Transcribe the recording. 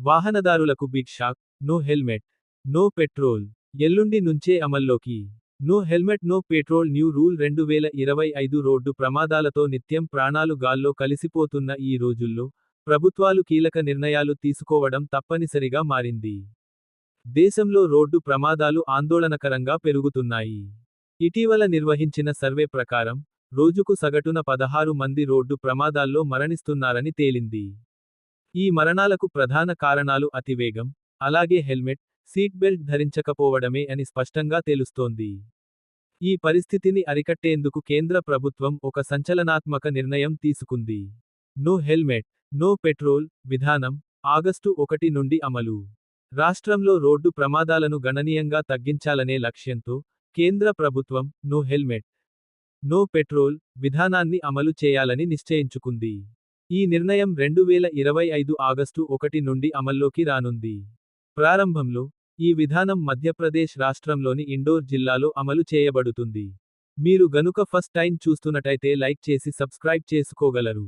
వాహనదారులకు big shock no helmet no petrol ఎల్లుండి నుంచే అమల్లోకి no helmet no petrol new rule రెండు వేల ఇరవై ఐదు రోడ్డు ప్రమాదాలతో నిత్యం ప్రాణాలు గాల్లో కలిసిపోతున్న ఈ రోజుల్లో ప్రభుత్వాలు కీలక నిర్ణయాలు తీసుకోవడం తప్పనిసరిగా మారింది. దేశంలో రోడ్డు ప్రమాదాలు ఆందోళనకరంగా పెరుగుతున్నాయి. ఇటీవల నిర్వహించిన సర్వే ప్రకారం రోజుకు సగటున పదహారు మంది రోడ్డు ప్రమాదాల్లో మరణిస్తున్నారని తేలింది. ఈ మరణాలకు ప్రధాన కారణాలు అతివేగం అలాగే హెల్మెట్ సీట్ బెల్ట్ ధరించకపోవడమే అని స్పష్టంగా తెలుస్తోంది. ఈ పరిస్థితిని అరికట్టేందుకు కేంద్ర ప్రభుత్వం ఒక సంచలనాత్మక నిర్ణయం తీసుకుంది. నో హెల్మెట్ నో పెట్రోల్ విధానం ఆగస్టు ఒకటి నుండి అమలు. రాష్ట్రంలో రోడ్డు ప్రమాదాలను గణనీయంగా తగ్గించాలనే లక్ష్యంతో కేంద్ర ప్రభుత్వం నో హెల్మెట్ నో పెట్రోల్ విధానాన్ని అమలు చేయాలని నిశ్చయించుకుంది. ఈ నిర్ణయం రెండు వేల ఇరవై ఐదు ఆగస్టు ఒకటి నుండి అమల్లోకి రానుంది. ప్రారంభంలో ఈ విధానం మధ్యప్రదేశ్ రాష్ట్రంలోని ఇండోర్ జిల్లాలో అమలు చేయబడుతుంది. మీరు గనుక ఫస్ట్ టైం చూస్తున్నటైతే లైక్ చేసి సబ్స్క్రైబ్ చేసుకోగలరు.